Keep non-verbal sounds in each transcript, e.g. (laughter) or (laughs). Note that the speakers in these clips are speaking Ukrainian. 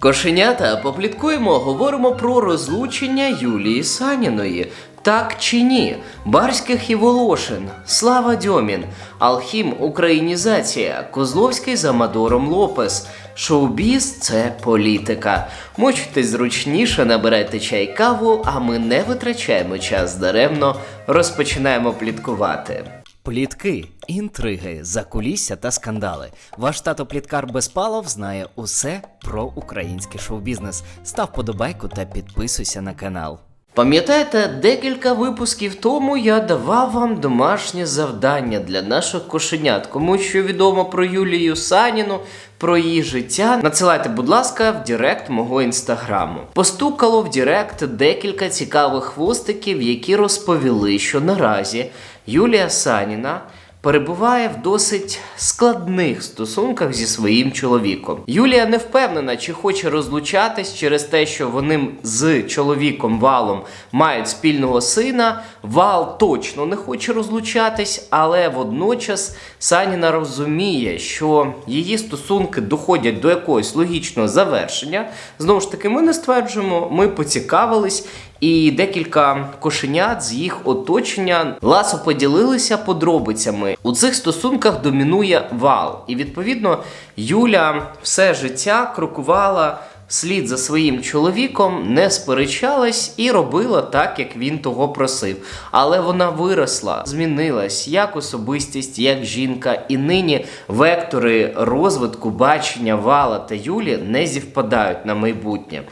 Кошенята, попліткуємо, говоримо про розлучення Юлії Саніної. Так чи ні? Барських і Волошин, Слава Дьомін, Алхім Українізація, Козловський за Мадором Лопес. Шоу-біз – це політика. Мочтесь зручніше, набирайте чай каву, а ми не витрачаємо час даремно, розпочинаємо пліткувати. Плітки, інтриги, закулісся та скандали. Ваш тато Пліткар Безпалов знає усе про український шоу-бізнес. Став подобайку та підписуйся на канал. Пам'ятаєте, декілька випусків тому я давав вам домашнє завдання для наших кошенят. Кому що відомо про Юлію Саніну, про її життя, надсилайте, будь ласка, в Директ мого інстаграму. Постукало в Директ декілька цікавих хвостиків, які розповіли, що наразі Юлія Саніна перебуває в досить складних стосунках зі своїм чоловіком. Юлія не впевнена, чи хоче розлучатись через те, що вони з чоловіком Валом мають спільного сина. Вал точно не хоче розлучатись, але водночас Саніна розуміє, що її стосунки доходять до якогось логічного завершення. Знову ж таки, ми не стверджуємо, ми поцікавились. І декілька кошенят з їх оточення ласо поділилися подробицями. У цих стосунках домінує вал. І відповідно Юля все життя крокувала вслід за своїм чоловіком, не сперечалась і робила так, як він того просив. Але вона виросла, змінилась як особистість, як жінка, і нині вектори розвитку бачення вала та Юлі не зівпадають на майбутнє.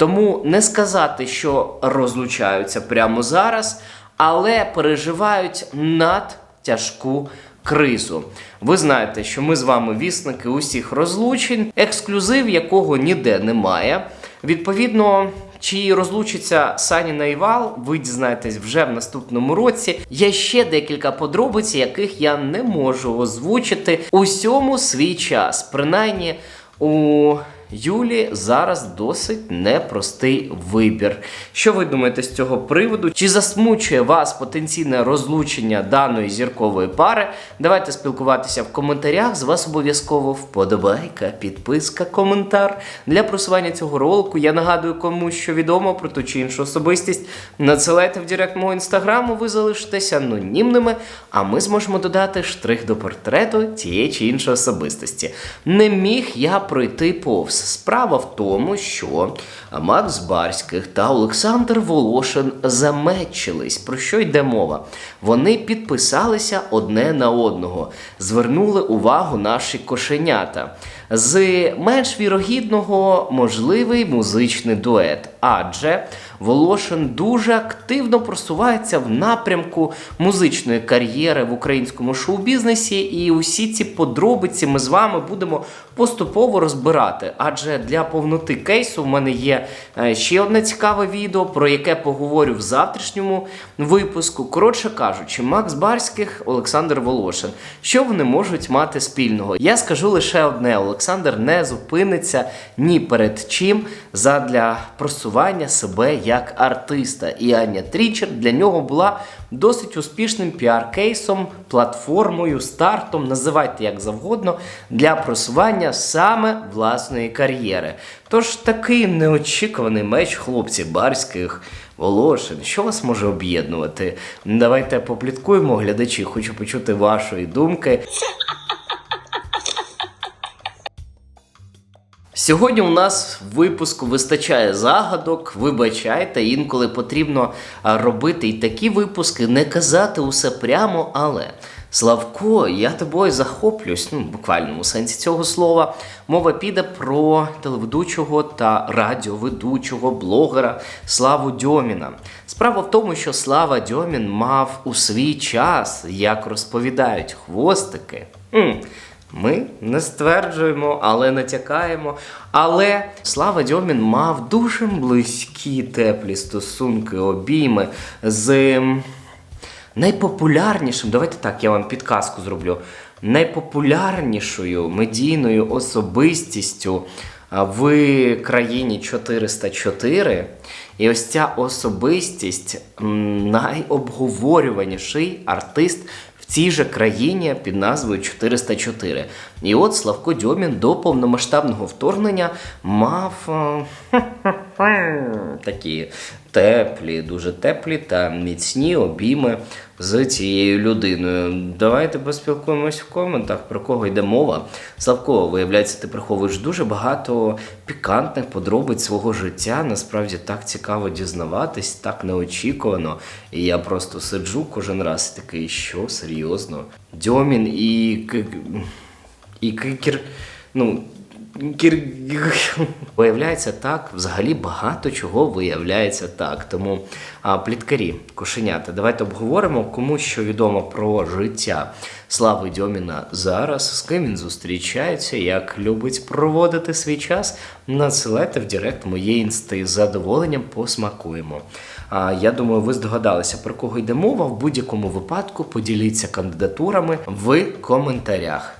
Тому не сказати, що розлучаються прямо зараз, але переживають надтяжку кризу. Ви знаєте, що ми з вами вісники усіх розлучень, ексклюзив якого ніде немає. Відповідно. Чи розлучиться Саніна і Вал, ви дізнаєтесь вже в наступному році. Є ще декілька подробиць, яких я не можу озвучити. Усьому свій час. Принаймні, у Юлі зараз досить непростий вибір. Що ви думаєте з цього приводу? Чи засмучує вас потенційне розлучення даної зіркової пари? Давайте спілкуватися в коментарях. З вас обов'язково вподобайка, підписка, коментар. Для просування цього ролику я нагадую комусь, що відомо про ту чи іншу особистість. Надсилайте в директ мого інстаграму, ви залишитеся анонімними, а ми зможемо додати штрих до портрету тієї чи іншої особистості. Не міг я пройти повз. Справа в тому, що Макс Барських та Олександр Волошин замечились. Про що йде мова? Вони підписалися одне на одного, звернули увагу наші кошенята. З менш вірогідного можливий музичний дует, адже Волошин дуже активно просувається в напрямку музичної кар'єри в українському шоу-бізнесі, і усі ці подробиці ми з вами будемо поступово розбирати. Адже для повноти кейсу в мене є е, ще одне цікаве відео, про яке поговорю в завтрашньому випуску. Коротше кажучи, Макс Барських, Олександр Волошин. Що вони можуть мати спільного? Я скажу лише одне: Олександр не зупиниться ні перед чим задля просування себе як артиста. І Аня Трічер для нього була досить успішним піар-кейсом, платформою, стартом, називайте як завгодно, для просування саме власної кар'єри. Тож такий неочікуваний меч хлопців барських. Волошин, що вас може об'єднувати? Давайте попліткуємо, глядачі. Хочу почути вашої думки. (laughs) Сьогодні у нас в випуску вистачає загадок. Вибачайте, інколи потрібно робити і такі випуски, не казати усе прямо, але. Славко, я тобою захоплююсь, ну, в буквальному сенсі цього слова. Мова піде про телеведучого та радіоведучого блогера Славу Дьоміна. Справа в тому, що Слава Дьомін мав у свій час, як розповідають хвостики. Ми не стверджуємо, але натякаємо. Але Слава Дьомін мав дуже близькі теплі стосунки, обійми з найпопулярнішим, давайте так, я вам підказку зроблю. Найпопулярнішою медійною особистістю в країні 404. І ось ця особистість найобговорюваніший артист цій же країні під назвою 404. І от Славко Дьомін до повномасштабного вторгнення мав е, (laughs) такі теплі, дуже теплі та міцні обійми з цією людиною. Давайте поспілкуємось в коментах, про кого йде мова. Славко, виявляється, ти приховуєш дуже багато пікантних подробиць свого життя. Насправді так цікаво дізнаватись, так неочікувано. І я просто сиджу кожен раз такий, що серйозно? Дьомін і і кир. Ну, кир... Виявляється так, взагалі багато чого виявляється так. Тому а, пліткарі, кошенята, давайте обговоримо, кому що відомо про життя Слави Дьоміна зараз, з ким він зустрічається, як любить проводити свій час. Надсилайте в Директ моє інсти з задоволенням посмакуємо. А, я думаю, ви здогадалися, про кого йде мова. В будь-якому випадку поділіться кандидатурами в коментарях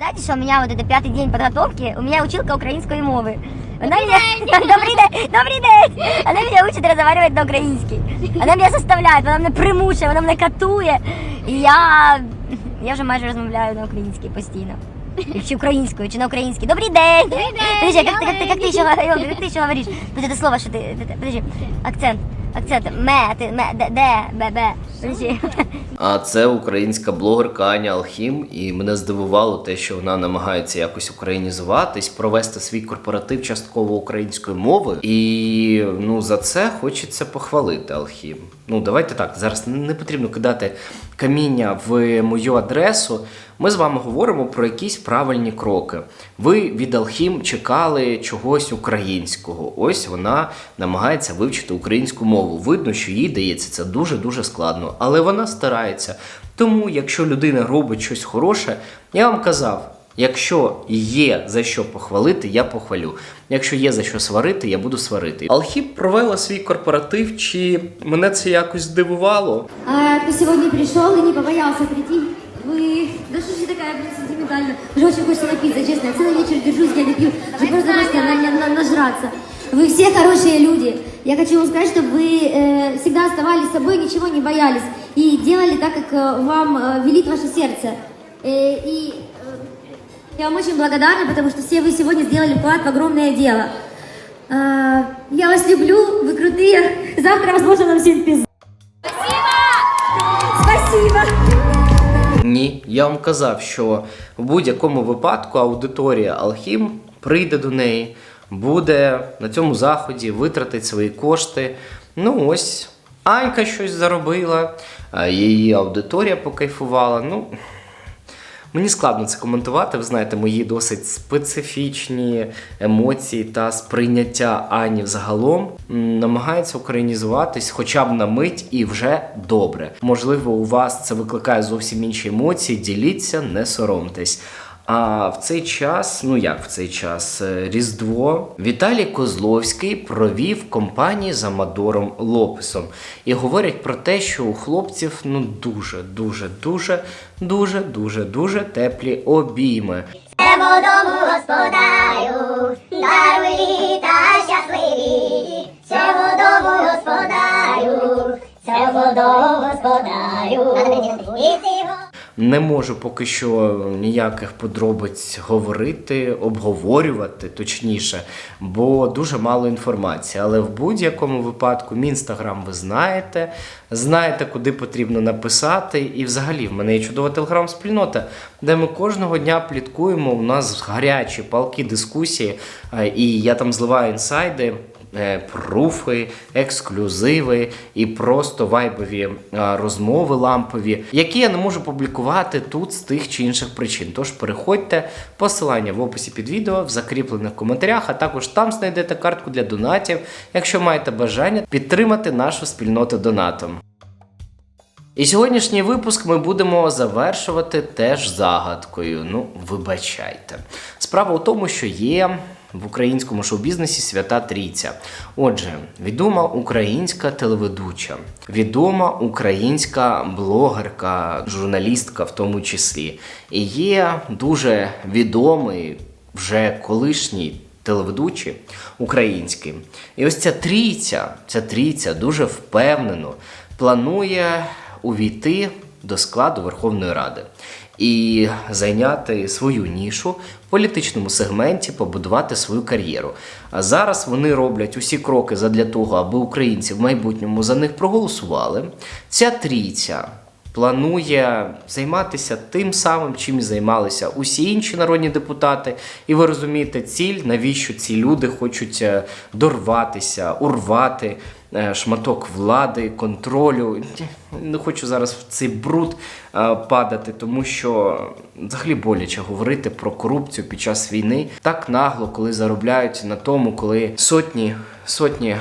Знаете, что у меня вот это пятый день подготовки, у меня училка украинской мовы. Она меня... Добрый день! Добрый (laughs) день! Она меня учит разговаривать на українській. Она меня заставляет, вона мене примушує, вона мене катує. І я... Я вже майже розмовляю на українській постійно. Чи українською, чи на українській. Добрий день! Добрий день! Подожди, как, ты, как, ты, как, ты еще, говор- как ты еще говоришь? Вот это слово, что ты... Подожди, акцент. Акцент. Ме, ти ме, де, де, бе, бе. А це українська блогерка Аня Алхім, і мене здивувало те, що вона намагається якось українізуватись, провести свій корпоратив частково українською мовою. І ну за це хочеться похвалити Алхім. Ну давайте так. Зараз не потрібно кидати каміння в мою адресу. Ми з вами говоримо про якісь правильні кроки. Ви від Алхім чекали чогось українського. Ось вона намагається вивчити українську мову. Видно, що їй дається це дуже дуже складно, але вона старається. Тому, якщо людина робить щось хороше, я вам казав. Якщо є за що похвалити, я похвалю. Якщо є за що сварити, я буду сварити. Алхіп провела свій корпоратив, чи мене це якось здивувало? А ты сегодня пришел и не побоялся прийти. Вы... Да что же такая, блин, сентиментальная. Уже очень хочется напиться, честно. Я целый вечер держусь, я не пью, чтобы просто, просто на, на- на- нажраться. Вы все хорошие люди. Я хочу вам сказать, чтобы вы э, всегда оставались собой, ничего не боялись. И делали так, как э, вам э, велит ваше сердце. Э, и э, я вам очень благодарна, потому что все вы сегодня сделали вклад в огромное дело. А, я вас люблю, вы крутые. Завтра, возможно, нам всем пиздец. Спасибо. Ні, я вам казав, що в будь-якому випадку аудиторія Алхім прийде до неї, буде на цьому заході, витратить свої кошти. Ну ось, Анька щось заробила, а її аудиторія покайфувала. Ну, Мені складно це коментувати. Ви знаєте, мої досить специфічні емоції та сприйняття Ані взагалом намагаються українізуватись хоча б на мить і вже добре. Можливо, у вас це викликає зовсім інші емоції. Діліться, не соромтесь. А в цей час, ну як в цей час, е, Різдво Віталій Козловський провів компанії з Амадором Лопесом. І говорять про те, що у хлопців ну дуже, дуже, дуже, дуже, дуже, дуже теплі обійми. Небо дому господарю, даруй літа щасливі, цього дому господарю, цього дому господарю. І ти Не можу поки що ніяких подробиць говорити, обговорювати точніше, бо дуже мало інформації. Але в будь-якому випадку мій інстаграм ви знаєте, знаєте, куди потрібно написати. І взагалі в мене є чудова телеграм-спільнота, де ми кожного дня пліткуємо. У нас гарячі палки дискусії, е, і я там зливаю інсайди. Е, Пруфи, ексклюзиви і просто вайбові е, розмови лампові, які я не можу публікувати тут з тих чи інших причин. Тож переходьте, посилання в описі під відео, в закріплених коментарях, а також там знайдете картку для донатів, якщо маєте бажання підтримати нашу спільноту донатом. І сьогоднішній випуск ми будемо завершувати теж загадкою. Ну, вибачайте. Справа у тому, що є в українському шоу-бізнесі свята трійця. Отже, відома українська телеведуча, відома українська блогерка, журналістка в тому числі. І є дуже відомий вже колишній телеведучі український. І ось ця трійця, ця трійця дуже впевнено планує увійти до складу Верховної Ради. і зайняти свою нішу в політичному сегменті, побудувати свою кар'єру. А зараз вони роблять усі кроки задля того, аби українці в майбутньому за них проголосували. Ця трійця планує займатися тим самим, чим займалися усі інші народні депутати. І ви розумієте ціль, навіщо ці люди хочуть е, дорватися, урвати шматок влади, контролю. Не хочу зараз в цей бруд е, падати, тому що взагалі боляче говорити про корупцію під час війни так нагло, коли заробляють на тому, коли сотні. Сотні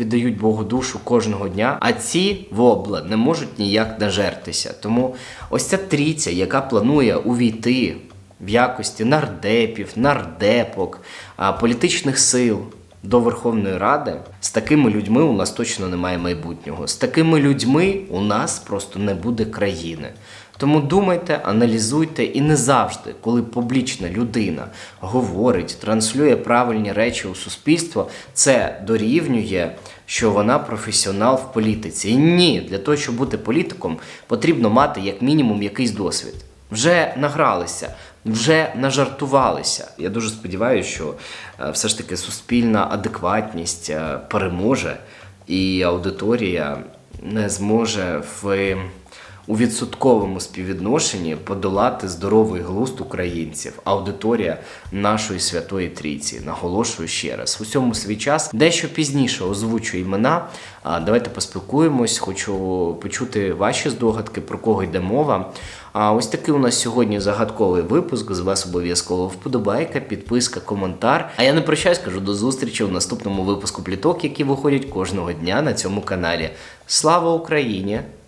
віддають Богу душу кожного дня, а ці вобла не можуть ніяк нажертися. Тому ось ця трійця, яка планує увійти в якості нардепів, нардепок, політичних сил до Верховної Ради, з такими людьми у нас точно немає майбутнього. З такими людьми у нас просто не буде країни. Тому думайте, аналізуйте і не завжди, коли публічна людина говорить, транслює правильні речі у суспільство, це дорівнює, що вона професіонал в політиці. Ні, для того, щоб бути політиком, потрібно мати як мінімум якийсь досвід. Вже награлися, вже нажартувалися. Я дуже сподіваюся, що е, все ж таки суспільна адекватність е, переможе, і аудиторія не зможе в у відсотковому співвідношенні подолати здоровий глузд українців, аудиторія нашої святої трійці. Наголошую ще раз. В усьому свій час дещо пізніше озвучу імена. Давайте поспілкуємось. Хочу почути ваші здогадки, про кого йде мова. А ось такий у нас сьогодні загадковий випуск. З вас обов'язково вподобайка, підписка, коментар. А я не прощаюсь, кажу до зустрічі в наступному випуску пліток, які виходять кожного дня на цьому каналі. Слава Україні!